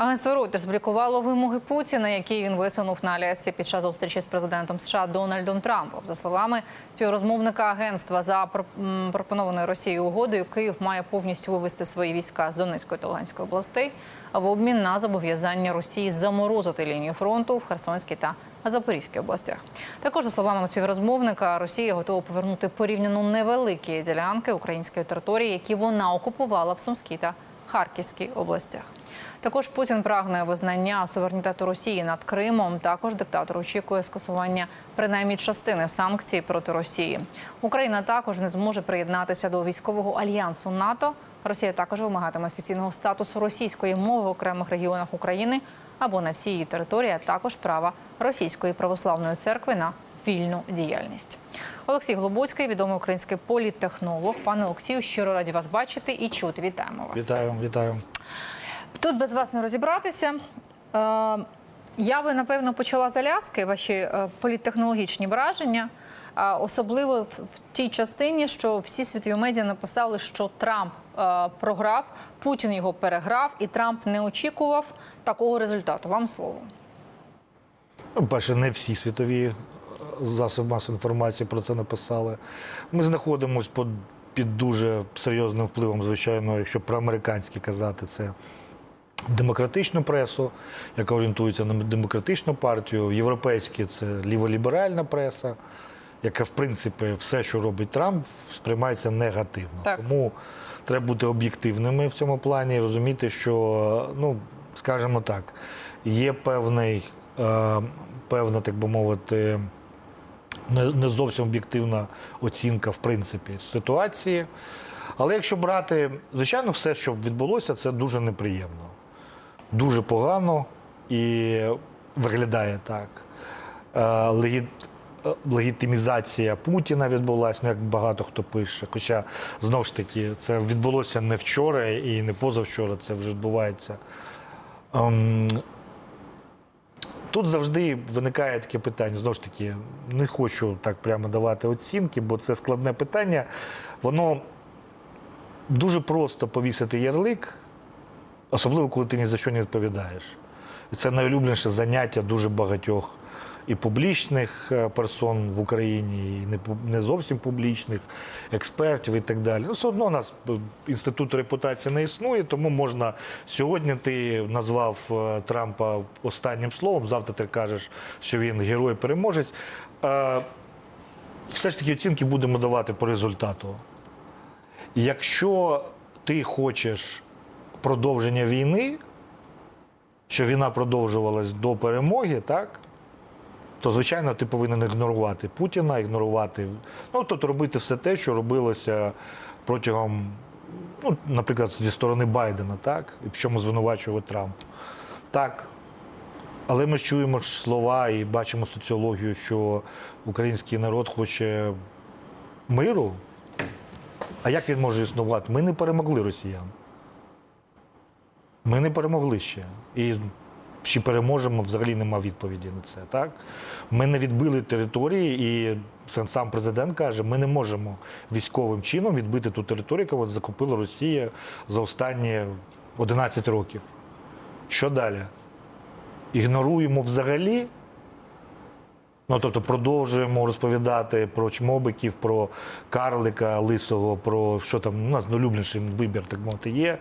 Агентство Reuters публікувало вимоги Путіна, які він висунув на Алясці під час зустрічі з президентом США Дональдом Трампом. За словами співрозмовника агентства, за пропонованою Росією угодою Київ має повністю вивести свої війська з Донецької та Луганської областей в обмін на зобов'язання Росії заморозити лінію фронту в Херсонській та Запорізькій областях. Також за словами співрозмовника, Росія готова повернути порівняно невеликі ділянки української території, які вона окупувала в Сумській та Харківській областях. Також Путін прагне визнання суверенітету Росії над Кримом. Також диктатор очікує скасування принаймні частини санкцій проти Росії. Україна також не зможе приєднатися до військового альянсу НАТО. Росія також вимагатиме офіційного статусу російської мови в окремих регіонах України або на всій її території, а також права російської православної церкви на вільну діяльність. Олексій Глобоцький, відомий український політтехнолог. Пане Олексію, щиро раді вас бачити і чути. Вітаємо вас. Вітаю, вітаю. Тут без вас не розібратися. Е, Я би напевно почала з Аляски, ваші е, політтехнологічні враження, особливо в, тій частині, що всі світові медіа написали, що Трамп е, програв, Путін його переграв, і Трамп не очікував такого результату. Вам слово. Ну, Перше, не всі світові засоби масової інформації про це написали. Ми знаходимося під дуже серйозним впливом, звичайно, якщо про американські казати, це демократичну пресу, яка орієнтується на демократичну партію, європейські це ліволіберальна преса, яка, в принципі, все, що робить Трамп, сприймається негативно. Так. Тому треба бути об'єктивними в цьому плані і розуміти, що, ну, скажімо так, є певний, е, певна, так би мовити, не, не зовсім об'єктивна оцінка, в принципі, ситуації. Але якщо брати, звичайно, все, що відбулося, це дуже неприємно. Дуже погано і виглядає так. Е, е, Легітимізація Путіна відбулася, ну, як багато хто пише. Хоча, знову ж таки, це відбулося не вчора і не позавчора, це вже відбувається. Ем, Тут завжди виникає таке питання. Знову ж таки, не хочу так прямо давати оцінки, бо це складне питання. Воно дуже просто повісити ярлик, особливо коли ти ні за що не відповідаєш. І це найулюбленіше заняття дуже багатьох і публічних е, персон в Україні, і не, зовсім публічних, експертів і так далі. Ну, все одно у нас е, інститут репутації не існує, тому можна сьогодні ти назвав е, Трампа останнім словом, завтра ти кажеш, що він герой-переможець. Все ж таки оцінки будемо давати по результату. Якщо ти хочеш продовження війни, що війна продовжувалась до перемоги, так? То, звичайно, ти повинен ігнорувати Путіна, ігнорувати, ну, тобто робити все те, що робилося протягом, ну, наприклад, зі сторони Байдена, так? І в чому звинувачувати Трамп. Так. Але ми чуємо слова і бачимо соціологію, що український народ хоче миру. А як він може існувати? Ми не перемогли росіян. Ми не перемогли ще. І чи переможемо, взагалі нема відповіді на це. Так? Ми не відбили території, і сам- президент каже, ми не можемо військовим чином відбити ту територію, яку закупила Росія за останні 11 років. Що далі? Ігноруємо взагалі. Ну, тобто продовжуємо розповідати про чмобиків, про карлика лисого, про що там у нас найулюбленіший вибір, так мовити, є.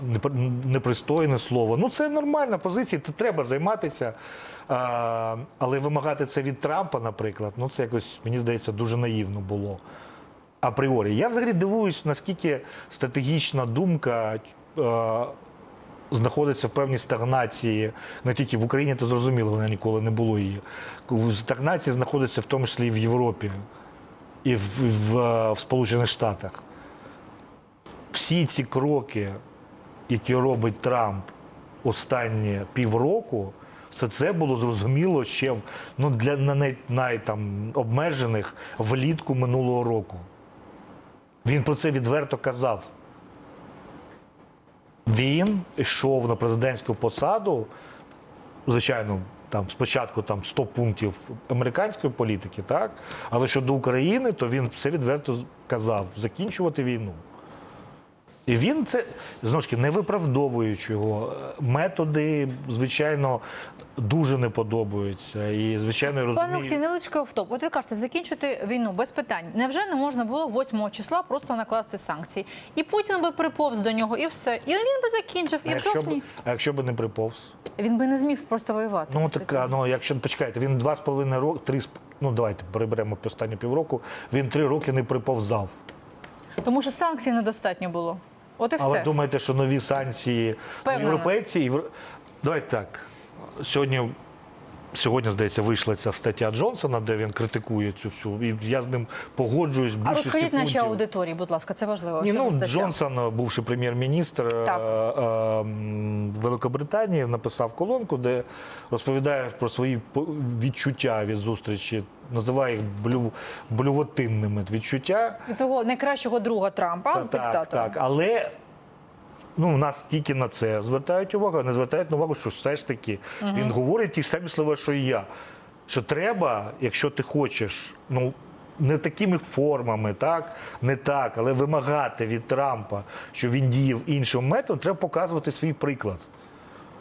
Непри- Непристойне слово. Ну, це нормальна позиція, це треба займатися. Але вимагати це від Трампа, наприклад, ну це якось, мені здається, дуже наївно було. Апріорі. Я взагалі дивуюсь, наскільки стратегічна думка. знаходиться в певній стагнації, не тільки в Україні, це зрозуміло, вона ніколи не було її. В стагнації знаходиться в тому числі і в Європі і в, в, в Сполучених Штатах. Всі ці кроки, які робить Трамп останні півроку, все це було зрозуміло ще ну, для на най, най, там, обмежених влітку минулого року. Він про це відверто казав. Він йшов на президентську посаду, звичайно, там спочатку там 100 пунктів американської політики, так? Але щодо України, то він все відверто казав закінчувати війну. І він це знову ж таки, не виправдовуючи його. Методи, звичайно, дуже не подобаються. І, звичайно, я Пане. Олексій, невеличкий автоп. От ви кажете, закінчити війну без питань. Невже не можна було 8 числа просто накласти санкції? І Путін би приповз до нього, і все. І він би закінчив. І в якщо, б, жовтні а якщо б не приповз? він би не зміг просто воювати. Ну так, ну якщо почекайте, він два з половиною роки, три ну давайте переберемо останні півроку. Він три роки не приповзав. Тому що санкцій недостатньо було. От і А ви думаєте, що нові санкції Впевнена. європейці? євро- Давайте так. Сьогодні, сьогодні, здається, вийшла ця стаття Джонсона, де він критикує цю всю. І я з ним погоджуюсь. А розкажіть нашій аудиторії, будь ласка, це важливо. Ні, ну. Джонсон, бувший прем'єр-міністр е, е, Великобританії, написав колонку, де розповідає про свої відчуття від зустрічі, називає їх блю, блювотинними відчуття. Від свого найкращого друга Трампа з так, так, але ну, у нас тільки на це звертають увагу, а не звертають на увагу, що все ж таки він говорить ті ж самі слова, що і я. Що треба, якщо ти хочеш, ну. Не такими формами, так не так, але вимагати від Трампа, що він діяв іншим методом, треба показувати свій приклад.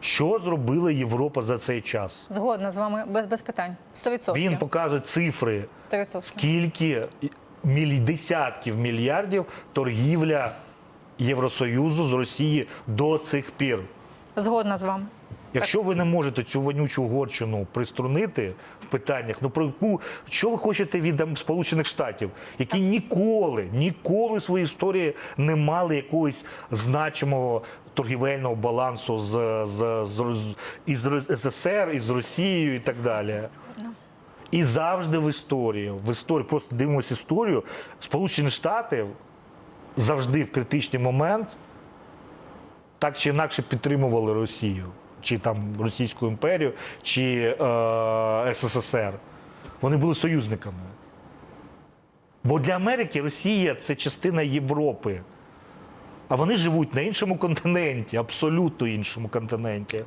Що зробила Європа за цей час? Згодна з вами без, без питань. 100%. Він показує цифри, 100%. скільки міль... десятків мільярдів торгівля Євросоюзу з Росії до цих пір. Згодна з вами. Якщо ви не можете цю вонючу Угорщину приструнити в питаннях, ну про яку що ви хочете від Сполучених Штатів, які ніколи, ніколи в своїй історії не мали якогось значимого торгівельного балансу з, з, з, з із СССР, із Росією і так далі. І завжди в історії, в історії, просто дивимося історію, Сполучені Штати завжди в критичний момент так чи інакше підтримували Росію, чи там Російську імперію, чи е, СССР. Вони були союзниками. Бо для Америки Росія це частина Європи. А вони живуть на іншому континенті, абсолютно іншому континенті.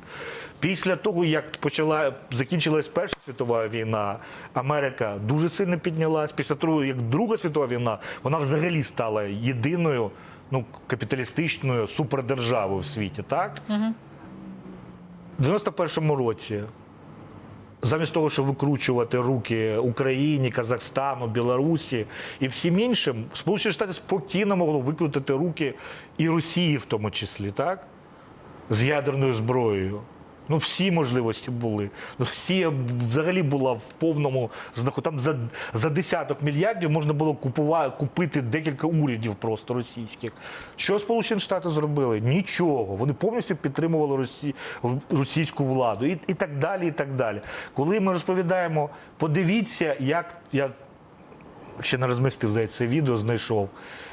Після того, як почала закінчилась Перша світова війна, Америка дуже сильно піднялась. Після того, як Друга світова війна, вона взагалі стала єдиною ну, капіталістичною супердержавою в світі. Так? В 91-му році замість того, щоб викручувати руки Україні, Казахстану, Білорусі і всім іншим, Сполучені Штати спокійно могло викрутити руки і Росії, в тому числі, так? З ядерною зброєю. Ну, всі можливості були. Ну, Росія взагалі була в повному знаку. Там за, за десяток мільярдів можна було купувати, купити декілька урядів просто російських. Що Сполучені Штати зробили? Нічого. Вони повністю підтримували росі... російську владу і, і так далі. і так далі. Коли ми розповідаємо, подивіться, як я ще не розмістив здається, це відео, знайшов.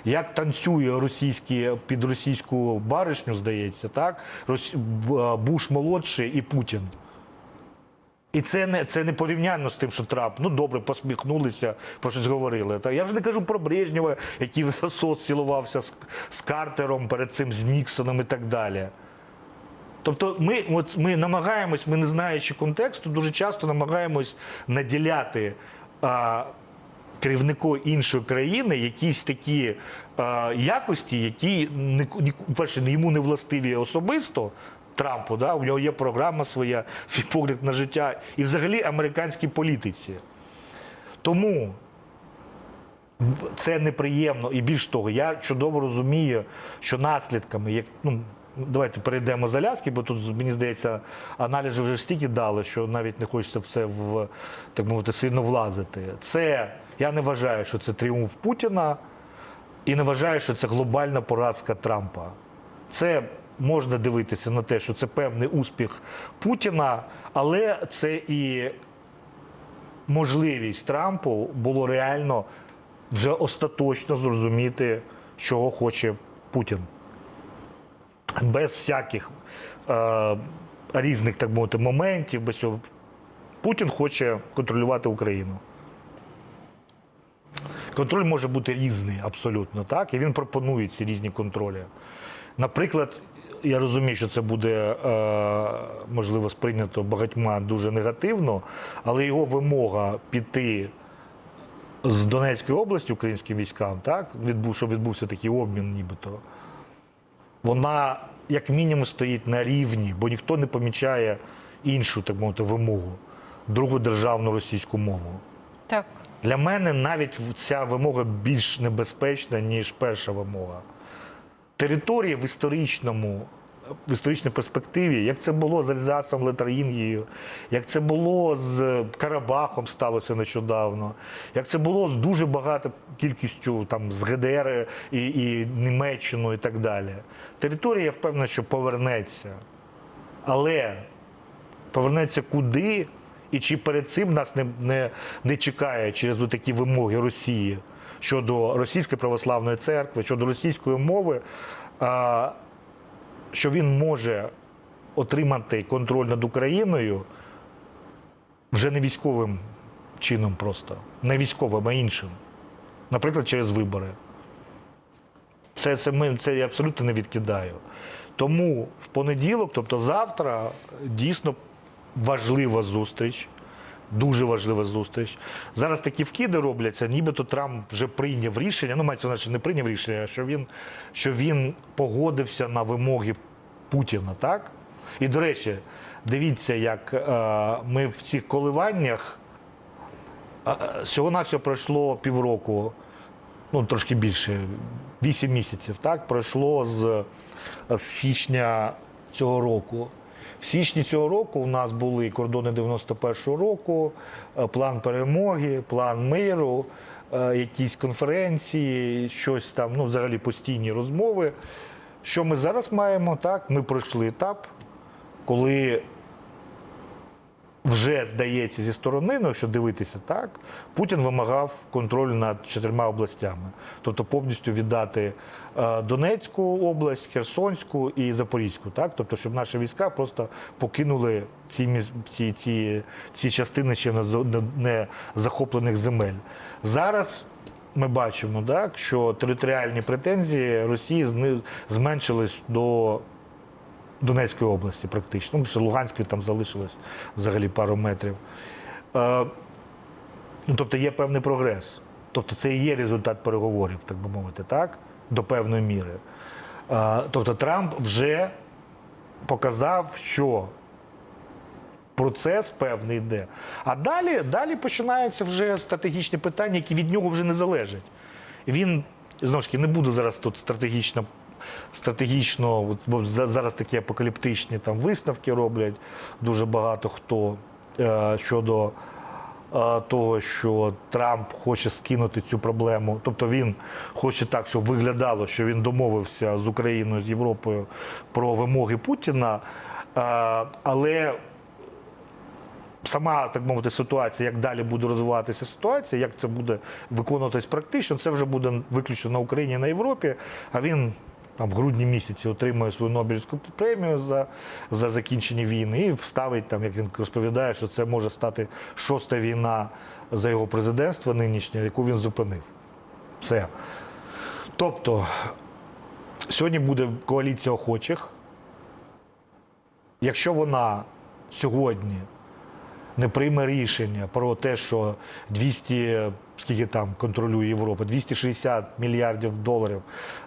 Як танцює російські під російську баришню, здається, так? Буш молодший і Путін. І це не, це не порівняно з тим, що Трамп. Ну добре, посміхнулися, про щось говорили. Та я вже не кажу про Брежнєва, який в засос цілувався з, з Картером, перед цим з Ніксоном і так далі. Тобто ми, от ми намагаємось, ми не знаючи контексту, дуже часто намагаємось наділяти а, керівнику іншої країни якісь такі а, якості, які не, перше, йому не властиві особисто. Трампу, да, у нього є програма своя, свій погляд на життя і взагалі американській політиці. Тому це неприємно. І більш того, я чудово розумію, що наслідками, як ну. Давайте перейдемо з Аляски, бо тут, мені здається, аналізи вже стільки дали, що навіть не хочеться в це в, так мовити, сильно влазити. Це я не вважаю, що це тріумф Путіна, і не вважаю, що це глобальна поразка Трампа. Це можна дивитися на те, що це певний успіх Путіна, але це і можливість Трампу було реально вже остаточно зрозуміти, чого хоче Путін. Без всяких е, різних, так мовити, моментів, без цього. Путін хоче контролювати Україну. Контроль може бути різний абсолютно, так? І він пропонує ці різні контролі. Наприклад, я розумію, що це буде е, можливо сприйнято багатьма дуже негативно, але його вимога піти з Донецької області українським військам, так, відбув, щоб відбувся такий обмін, нібито. вона як мінімум стоїть на рівні, бо ніхто не помічає іншу, так мовити, вимогу другу державну російську мову. Так. Для мене навіть ця вимога більш небезпечна, ніж перша вимога. Території в історичному, в історичній перспективі, як це було з Альзасом, Летарінгією, як це було з Карабахом, сталося нещодавно, як це було з дуже багато кількістю там з ГДР і, і Німеччиною і так далі. Територія, я впевнений, що повернеться. Але повернеться куди, і чи перед цим нас не, не, не чекає через такі вимоги Росії щодо Російської православної церкви, щодо російської мови, а, що він може отримати контроль над Україною вже не військовим чином просто, не військовим, а іншим. Наприклад, через вибори. Це, це, ми, це я абсолютно не відкидаю. Тому в понеділок, тобто завтра, дійсно важлива зустріч. Дуже важлива зустріч. Зараз такі вкиди робляться, нібито Трамп вже прийняв рішення. Ну, мається значить, не прийняв рішення, що він, що він погодився на вимоги Путіна, так? І, до речі, дивіться, як е, ми в цих коливаннях всього на всього пройшло півроку, ну трошки більше, 8 місяців. Так пройшло з, з січня цього року. В січні цього року у нас були кордони 91-го року, е, план перемоги, план миру, е, якісь конференції, щось там, ну взагалі постійні розмови. Що ми зараз маємо? Так, ми пройшли етап, коли вже здається зі сторони, ну якщо дивитися так, Путін вимагав контролю над чотирма областями, тобто повністю віддати е, Донецьку область, Херсонську і Запорізьку, так, тобто, щоб наші війська просто покинули ці ці, ці, ці частини ще не, захоплених земель. Зараз. Ми бачимо, так, що територіальні претензії Росії зменшились до Донецької області, практично. Ну, ще Луганської там залишилось взагалі пару метрів. Е, ну, тобто є певний прогрес. Тобто це і є результат переговорів, так би мовити, так? До певної міри. Е, тобто Трамп вже показав, що процес певний йде. А далі, далі починаються вже стратегічні питання, які від нього вже не залежать. Він знову ж таки не буду зараз тут стратегічно, стратегічно, бо зараз такі апокаліптичні там висновки роблять дуже багато хто е, щодо е, того, що Трамп хоче скинути цю проблему. Тобто він хоче так, щоб виглядало, що він домовився з Україною, з Європою про вимоги Путіна. Е, але сама так мовити ситуація, як далі буде розвиватися ситуація, як це буде виконуватись практично, це вже буде виключно на Україні на Європі. А він там в грудні місяці отримує свою Нобелівську премію за, за закінчення війни і вставить там, як він розповідає, що це може стати шоста війна за його президентство нинішнє, яку він зупинив. Все. Тобто, сьогодні буде коаліція охочих. Якщо вона сьогодні не прийме рішення про те, що 200, скільки там контролює Європа, 260 мільярдів доларів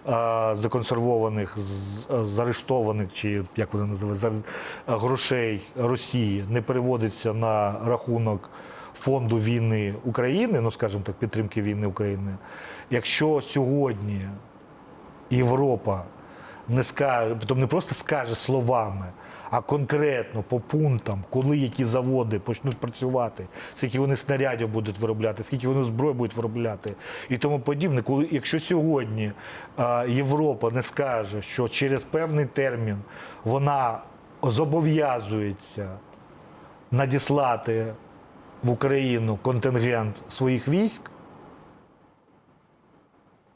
е, законсервованих, з- заарештованих, чи як вони називають, е, грошей Росії не переводиться на рахунок фонду війни України, ну скажімо так, підтримки війни України. Якщо сьогодні Європа не скаже, тобто не просто скаже словами, а конкретно по пунктам, коли які заводи почнуть працювати, скільки вони снарядів будуть виробляти, скільки вони зброї будуть виробляти і тому подібне. Коли якщо сьогодні Європа не скаже, що через певний термін вона зобов'язується надіслати в Україну контингент своїх військ,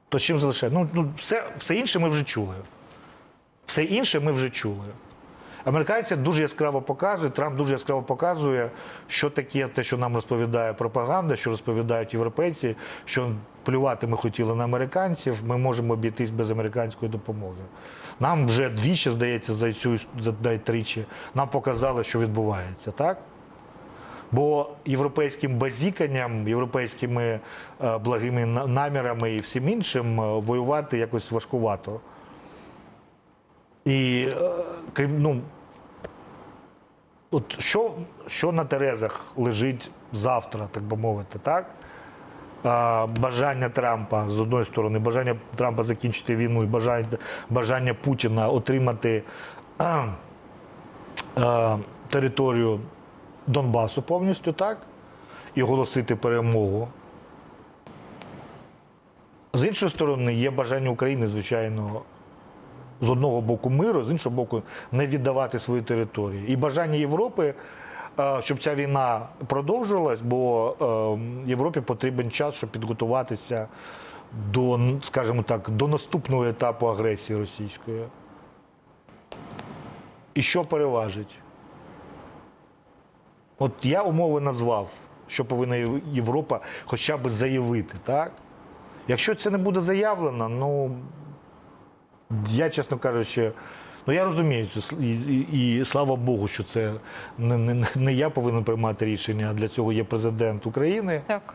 то чим залишає? Ну, ну все, все інше ми вже чули. Все інше ми вже чули. Американці дуже яскраво показують, Трамп дуже яскраво показує, що таке те, що нам розповідає пропаганда, що розповідають європейці, що плювати ми хотіли на американців, ми можемо обійтись без американської допомоги. Нам вже двічі, здається, за цю за тричі, нам показали, що відбувається, так? Бо європейським базіканням, європейськими е, благими намірами і всім іншим е, воювати якось важкувато. І е, крім, ну, от що, що на Терезах лежить завтра, так би мовити, так? Бажання Трампа з одної сторони, бажання Трампа закінчити війну і бажання, бажання Путіна отримати а, а, територію Донбасу повністю, так? І оголосити перемогу. З іншої сторони, є бажання України, звичайно, з одного боку миру, з іншого боку, не віддавати свої території. І бажання Європи, е, щоб ця війна продовжувалась, бо е, Європі потрібен час, щоб підготуватися до, скажімо так, до наступного етапу агресії російської. І що переважить? От я умови назвав, що повинна Європа хоча б заявити, так? Якщо це не буде заявлено, ну я, чесно кажучи, ну я розумію, і, і, і слава Богу, що це не, не, не я повинен приймати рішення, а для цього є президент України. Так.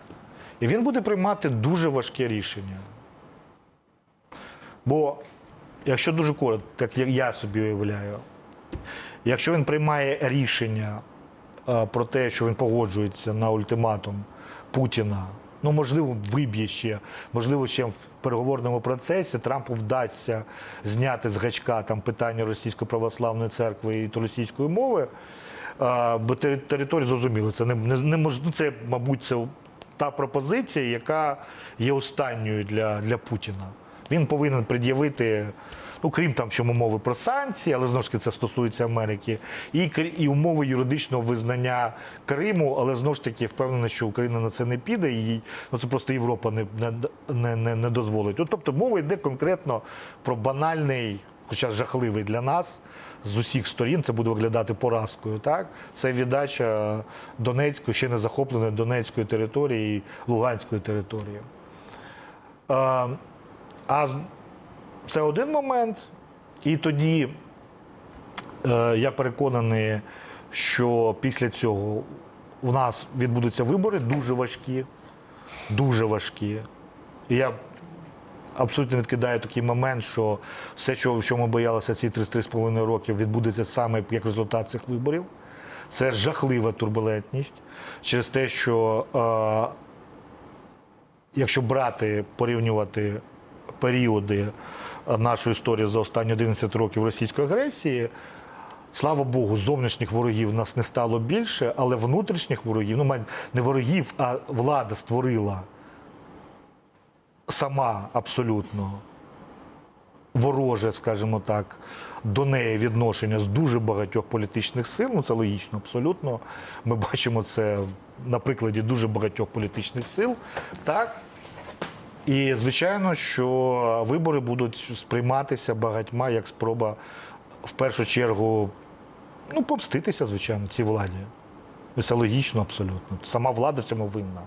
І він буде приймати дуже важке рішення. Бо, якщо дуже коротко, так як я собі уявляю, якщо він приймає рішення е, про те, що він погоджується на ультиматум Путіна, ну можливо, виб'є ще, можливо, ще в переговорному процесі Трампу вдасться зняти з гачка там питання Російської православної церкви і російської мови. е, Бо тери- територія зрозуміло, це не, не, не мож- ну, це, мабуть, це та пропозиція, яка є останньою для, для Путіна. Він повинен пред'явити, ну крім там, що умови про санкції, але знову ж таки це стосується Америки, і, і умови юридичного визнання Криму, але знову ж таки впевнений, що Україна на це не піде, і ну, це просто Європа не, не, не, не, дозволить. От, тобто мова йде конкретно про банальний, хоча жахливий для нас. З усіх сторін це буде виглядати поразкою. Так, це віддача Донецької, ще не захопленої Донецької території і Луганської території. А, а це один момент. І тоді е, я переконаний, що після цього у нас відбудуться вибори дуже важкі, дуже важкі. І я абсолютно відкидаю такий момент, що все, що, що ми боялися ці 3-3,5 років, відбудеться саме як результат цих виборів. Це жахлива турбулентність через те, що е, якщо брати, порівнювати періоди нашої історії за останні 11 років російської агресії, слава Богу, зовнішніх ворогів у нас не стало більше, але внутрішніх ворогів, ну не ворогів, а влада створила сама абсолютно вороже, скажімо так, до неї відношення з дуже багатьох політичних сил. Ну це логічно, абсолютно. Ми бачимо це на прикладі дуже багатьох політичних сил. Так. І звичайно, що вибори будуть сприйматися багатьма як спроба в першу чергу ну, помститися, звичайно, цій владі. Це логічно абсолютно. Сама влада в цьому винна.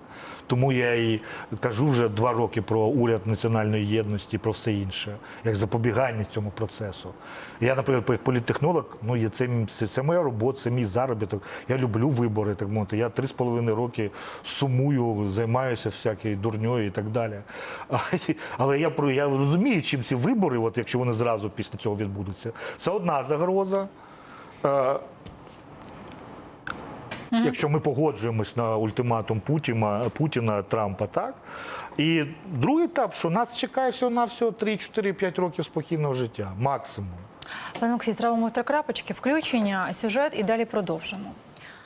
Тому я і кажу вже два роки про уряд національної єдності, про все інше, як запобігання цьому процесу. Я, наприклад, як політтехнолог, ну це, це, моя робота, це мій заробіток. Я люблю вибори, так мовити. Я три з половиною роки сумую, займаюся всякою дурньою і так далі. Але я про я розумію, чим ці вибори, от якщо вони зразу після цього відбудуться, це одна загроза. Якщо ми погоджуємось на ультиматум Путіна, Путіна Трампа, так? І другий етап, що нас чекає всього на всього 3-4-5 років спокійного життя, максимум. Пане Олексій, травимо три крапочки, включення, сюжет і далі продовжимо.